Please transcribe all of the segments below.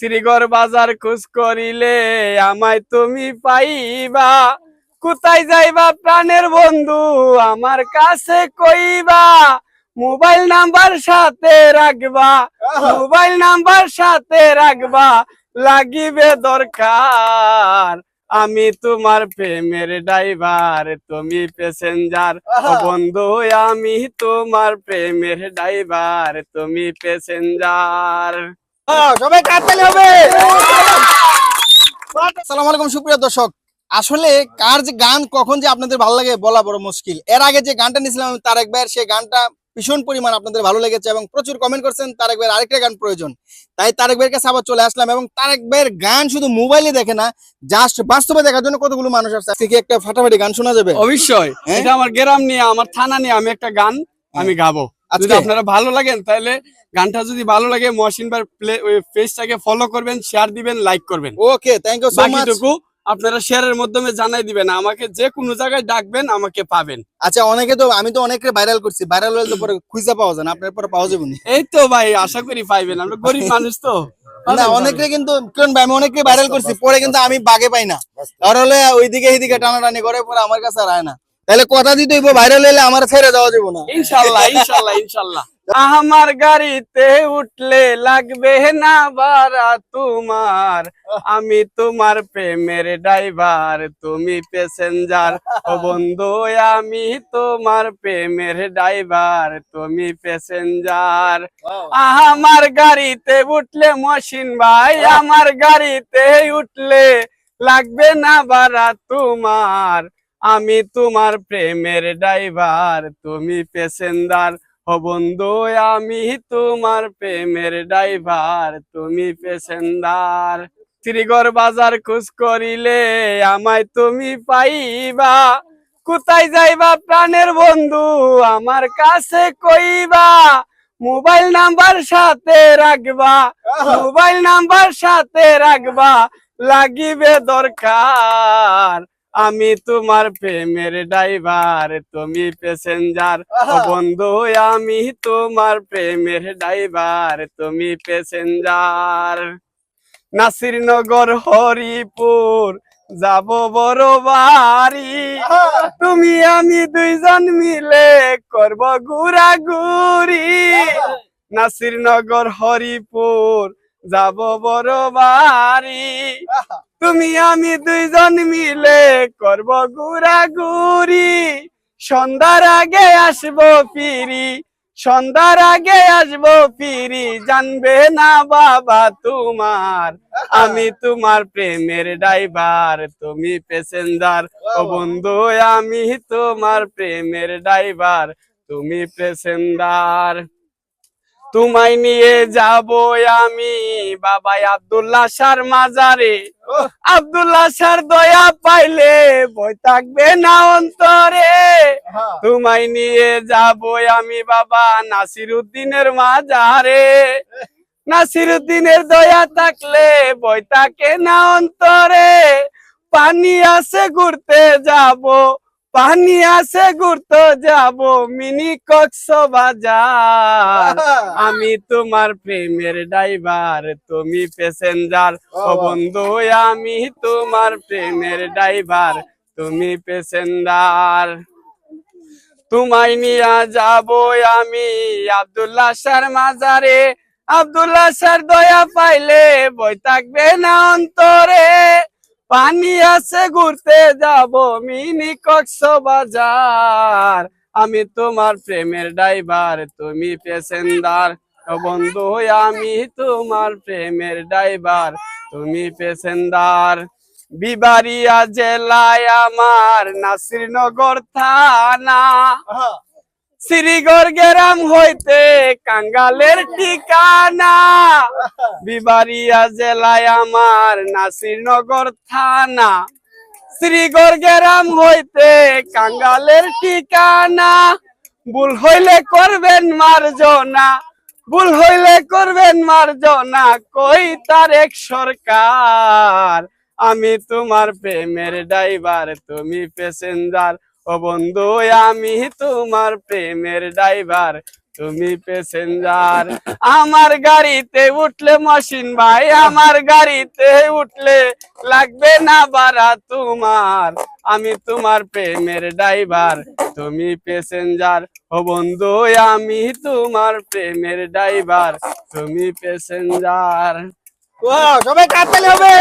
শ্রীগড় বাজার খোঁজ করিলে আমায় তুমি পাইবা। কোথায় যাইবা প্রাণের বন্ধু আমার কাছে কইবা। মোবাইল নাম্বার সাথে রাখবা মোবাইল নাম্বার সাথে রাখবা লাগিবে দরকার। আমি তোমার প্রেমের ড্রাইভার তুমি প্যাসেঞ্জার। বন্ধু আমি তোমার প্রেমের ড্রাইভার তুমি প্যাসেঞ্জার। সবাই কাটতালি হবে? আসসালামু আলাইকুম সুপ্রিয় দর্শক। আসলে কার যে গান কখন যে আপনাদের ভালো লাগে বলা বড় মুশকিল। এর আগে যে গানটা নিয়েছিলাম আমি তারেক ভাইয়ের সেই গানটা ভীষণ পরিমাণ আপনাদের ভালো লেগেছে এবং প্রচুর কমেন্ট করছেন তারেক ভাইয়ের আরেকটা গান প্রয়োজন। তাই তারেক ভাইয়ের কাছে আবার চলে আসলাম এবং তারেক ভাইয়ের গান শুধু মোবাইলে দেখে না জাস্ট বাস্তবে দেখার জন্য কতগুলো মানুষ আসছে আজকে কি একটা ফাটাফাটি গান শোনা যাবে? অবশ্যই। হ্যাঁ? এটা আমার গ্রাম নিয়ে আমার থানা নিয়ে আমি একটা গান আমি গাবো। যদি আজকে আপনারা ভালো লাগেন তাহলে গানটা যদি ভালো লাগে মহসিন ভাই পেজটাকে ফলো করবেন শেয়ার দিবেন লাইক করবেন। Okay thank you so much আপনারা শেয়ারের মাধ্যমে জানাই দিবেন আমাকে যে কোনো জায়গায় ডাকবেন আমাকে পাবেন। আচ্ছা অনেকে তো আমি তো অনেকে ভাইরাল করছি ভাইরাল হলে তো পরে খুঁজে পাওয়া যায় না আপনার পরে পাওয়া যাবে এই তো ভাই আশা করি পাইবেন আমরা গরিব মানুষ তো। না অনেকে কিন্তু কোন ভাই আমি অনেকে ভাইরাল করছি পরে কিন্তু আমি বাগে পাই না। হলে ওইদিকে এইদিকে টানাটানি করে পরে আমার কাছে আর আয় না। তাহলে কথা দিতে হইব ভাইরাল হলে আমার ছেড়ে দেওয়া যাব না। ইনশাল্লাহ ইনশাল্লাহ ইনশাল্লাহ। আমার গাড়িতে উঠলে লাগবে না বারা তোমার। আমি তোমার প্রেমের ড্রাইভার তুমি প্যাসেঞ্জার ও বন্ধু, আমি তোমার প্রেমের ড্রাইভার তুমি প্যাসেঞ্জার আমার গাড়িতে উঠলে মসিন ভাই, আমার গাড়িতে উঠলে লাগবে না বারা তোমার। আমি তোমার প্রেমের ড্রাইভার তুমি প্যাসেঞ্জার। ও বন্ধু আমি তোমার প্রেমের ড্রাইভার তুমি প্যাসেঞ্জার। শ্রীগড় বাজার খোঁজ করিলে আমায় তুমি পাইবা। কোথায় যাইবা প্রাণের বন্ধু আমার কাছে কইবা। মোবাইল নাম্বার সাথে রাখবা মোবাইল নাম্বার সাথে রাখবা লাগিবে দরকার। আমি তোমার প্রেমের ড্রাইভার তুমি প্যাসেঞ্জার। বন্ধু আমি তোমার প্রেমের ড্রাইভার তুমি প্যাসেঞ্জার। নাসিরনগর হরিপুর যাব বড় বাড়ি তুমি আমি দুইজন মিলে করব ঘুরা ঘুরি নাসিরনগর হরিপুর যাব বড় বাড়ি। তুমি আমি দুইজন মিলে করব ঘুরা ঘুরি সন্ধ্যার আগে আসব ফিরি সন্ধ্যার আগে আসব ফিরি। জানবে না বাবা তোমার আমি তোমার প্রেমের ড্রাইভার তুমি প্যাসেঞ্জার। ও বন্ধু আমি তোমার প্রেমের ড্রাইভার তুমি প্যাসেঞ্জার। তোমায় নিয়ে যাব আমি বাবা আব্দুল্লাহ সার মাজারে। আব্দুল্লাহ সার দয়া পাইলে বই থাকবে না অন্তরে। তোমায় নিয়ে যাব আমি বাবা নাসির উদ্দিনের মাজারে। নাসির উদ্দিনের দয়া থাকলে বই থাকে না অন্তরে। পানি আছে ঘুরতে যাব পানি আছে ঘুরতে যাব মিনি কক্স বাজার। আমি তোমার প্রেমের ড্রাইভার তুমি প্যাসেঞ্জার। ও বন্ধু আমি তোমার প্রেমের ড্রাইভার তুমি প্যাসেঞ্জার। তোমায় নিয়ে যাব আমি আব্দুল্লাহ সার মাজারে। আব্দুল্লাহ সার দয়া পাইলে বই থাকবে না অন্তরে। পানি আছে, ঘুরতে যাব, মিনি বাজার আমি তোমার প্রেমের ড্রাইভার, তুমি ও বন্ধু, আমি তোমার প্রেমের ড্রাইভার, তুমি প্যাসেঞ্জার। বিবারিয়া জেলায় আমার নাসিরনগর থানা। শ্রীগড় গ্রাম হইতে কাঙ্গালের ঠিকানা। বিবারিয়া জেলায় আমার নাসিরনগর থানা। শ্রীগড় গ্রাম হইতে কাঙ্গালের ঠিকানা। ভুল হইলে করবেন মার্জনা, ভুল হইলে করবেন মার্জনা, কই তার এক সরকার? আমি তোমার প্রেমের ড্রাইভার, তুমি প্যাসেঞ্জার ও বন্ধু, আমি তোমার প্রেমের ড্রাইভার, তুমি প্যাসেঞ্জার। আমার গাড়িতে উঠলে মশিন ভাই, আমার গাড়িতে উঠলে লাগবে না বাড়া তোমার। আমি তোমার প্রেমের ড্রাইভার, তুমি প্যাসেঞ্জার। ও বন্ধু, আমি তোমার প্রেমের ড্রাইভার, তুমি প্যাসেঞ্জার। সবাই কাতালি হবে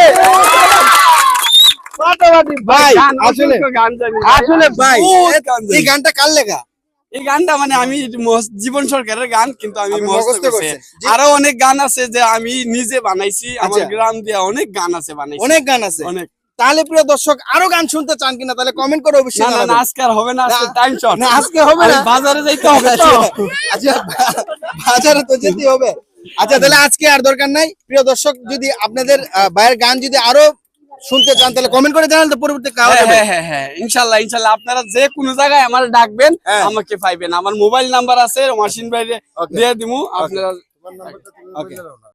ভাই আসলে অসংখ্য গান জানি। আসলে ভাই বহুত গান জানি। এই গানটা কার লেখা এই গানটা মানে আমি জীবন সরকারের গান কিন্তু আমি মুখস্থ মুখস্থ করছি। আরও অনেক গান আছে যে আমি নিজে বানাইছি আমার আচ্ছা। গ্রাম দিয়ে অনেক গান আছে বানাইছি। অনেক গান আছে। অনেক। তাহলে প্রিয় দর্শক আরও গান শুনতে চান কিনা তাহলে কমেন্ট করে অবশ্যই না না না আজকে আর হবে না আজকে টাইম শর্ট না আজকে হবে না। বাজারে যাইতে হবে আচ্ছা বা- বাজারে তো যেতে হবে। আচ্ছা তাহলে আজকে আর দরকার নাই। প্রিয় দর্শক যদি আপনাদের ভাইয়ের গান যদি আরও শুনতে চান তাহলে কমেন্ট করে জানালে তো পরবর্তী হ্যাঁ হ্যাঁ হ্যাঁ হ্যাঁ ইনশাল্লাহ ইনশাল্লাহ। আপনারা যে কোনো জায়গায় আমার ডাকবেন হ্যাঁ। আমাকে পাইবেন। আমার মোবাইল নাম্বার আছে মাসিন বাইরে দিয়ে দিমু আপনারা ওকে